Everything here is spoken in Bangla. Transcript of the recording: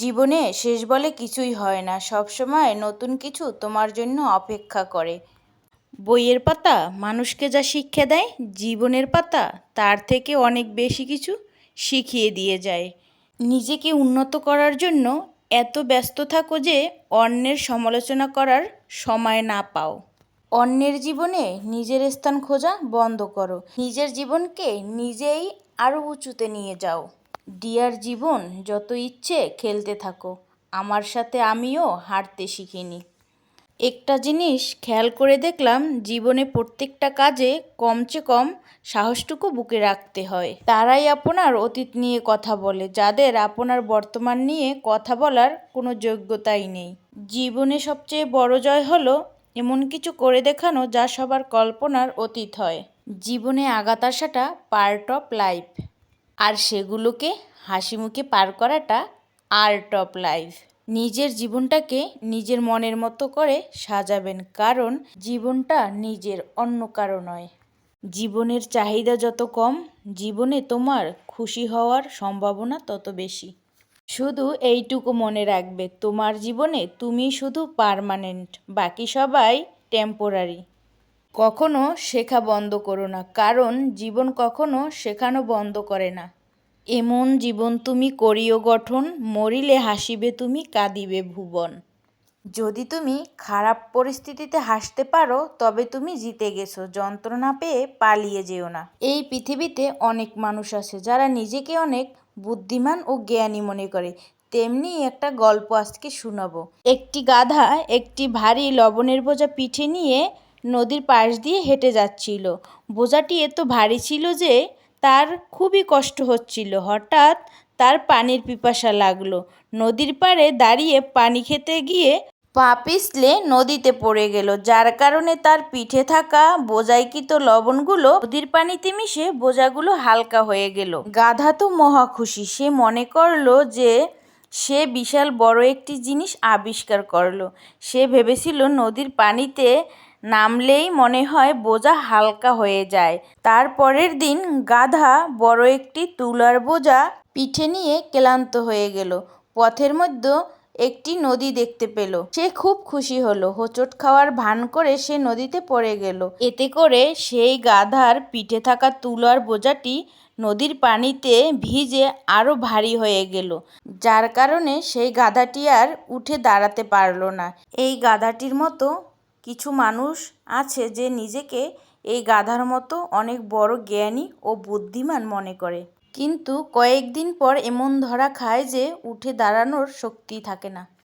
জীবনে শেষ বলে কিছুই হয় না। সবসময় নতুন কিছু তোমার জন্য অপেক্ষা করে। বইয়ের পাতা মানুষকে যা শিক্ষা দেয়, জীবনের পাতা তার থেকে অনেক বেশি কিছু শিখিয়ে দিয়ে যায়। নিজেকে উন্নত করার জন্য এত ব্যস্ত থাকো যে অন্যের সমালোচনা করার সময় না পাও। অন্যের জীবনে নিজের স্থান খোঁজা বন্ধ করো। নিজের জীবনকে নিজেই আরও উঁচুতে নিয়ে যাও। ডিয়ার জীবন, যত ইচ্ছে খেলতে থাকো। আমার সাথে আমিও হাঁটতে শিখিনি। একটা জিনিস খেয়াল করে দেখলাম, জীবনে প্রত্যেকটা কাজে কমচে কম সাহসটুকু বুকে রাখতে হয়। তারাই আপনার অতীত নিয়ে কথা বলে, যাদের আপনার বর্তমান নিয়ে কথা বলার কোনো যোগ্যতাই নেই। জীবনে সবচেয়ে বড় জয় হলো এমন কিছু করে দেখানো যা সবার কল্পনার অতীত হয়। জীবনে আঘাত আসাটা পার্ট অফ লাইফ আর সেগুলোকে হাসি মুখে পার করাটা আর্ট অফ লাইফ নিজের জীবনটাকে নিজের মনের মতো করে সাজাবেন কারণ জীবনটা নিজের অন্য কারও নয়। জীবনের চাহিদা যত কম, জীবনে তোমার খুশি হওয়ার সম্ভাবনা তত বেশি। শুধু এইটুকু মনে রাখবে, তোমার জীবনে তুমি শুধু পারমানেন্ট বাকি সবাই টেম্পোরারি কখনো শেখা বন্ধ করো না, কারণ জীবন কখনো শেখানো বন্ধ করে না। এমন জীবন তুমি করিও গঠন, মরিলে হাসিবে তুমি, কাঁদিবে ভুবন। যদি তুমি খারাপ পরিস্থিতিতে হাসতে পারো, তবে তুমি জিতে গেছো, যন্ত্রণা পেয়ে পালিয়ে যেও না। এই পৃথিবীতে অনেক মানুষ আছে, যারা নিজেকে অনেক বুদ্ধিমান ও জ্ঞানী মনে করে। তেমনি একটা গল্প আজকে শোনাবো। একটি গাধা একটি ভারী লবণের বোঝা পিঠে নিয়ে নদীর পাশ দিয়ে হেঁটে যাচ্ছিল। বোঝাটি এত ভারী ছিল যে তার খুবই কষ্ট হচ্ছিল। হঠাৎ তার পানির পিপাসা লাগল। নদীর পাড়ে দাঁড়িয়ে পানি খেতে গিয়ে পা পিছলে নদীতে পড়ে গেল। যার কারণে তার পিঠে থাকা বোঝাইকৃত লবণগুলো নদীর পানিতে মিশে বোঝাগুলো হালকা হয়ে গেল। গাধা তো মহা খুশি। সে মনে করল যে সে বিশাল বড় একটি জিনিস আবিষ্কার করল। সে ভেবেছিল নদীর পানিতে নামলেই মনে হয় বোঝা হালকা হয়ে যায়। তার পরের দিন গাধা বড় একটি তুলার বোঝা পিঠে নিয়ে ক্লান্ত হয়ে গেল। পথের মধ্যে একটি নদী দেখতে পেল। সে খুব খুশি হলো। হোঁচট খাওয়ার ভান করে সে নদীতে পড়ে গেল। এতে করে সেই গাধার পিঠে থাকা তুলার বোঝাটি নদীর পানিতে ভিজে আরও ভারী হয়ে গেল। যার কারণে সেই গাধাটি আর উঠে দাঁড়াতে পারল না। এই গাধাটির মতো কিছু মানুষ আছে যে নিজেকে এই গাধার মতো অনেক বড় জ্ঞানী ও বুদ্ধিমান মনে করে। কিন্তু কয়েকদিন পর এমন ধরা খায় যে উঠে দাঁড়ানোর শক্তি থাকে না।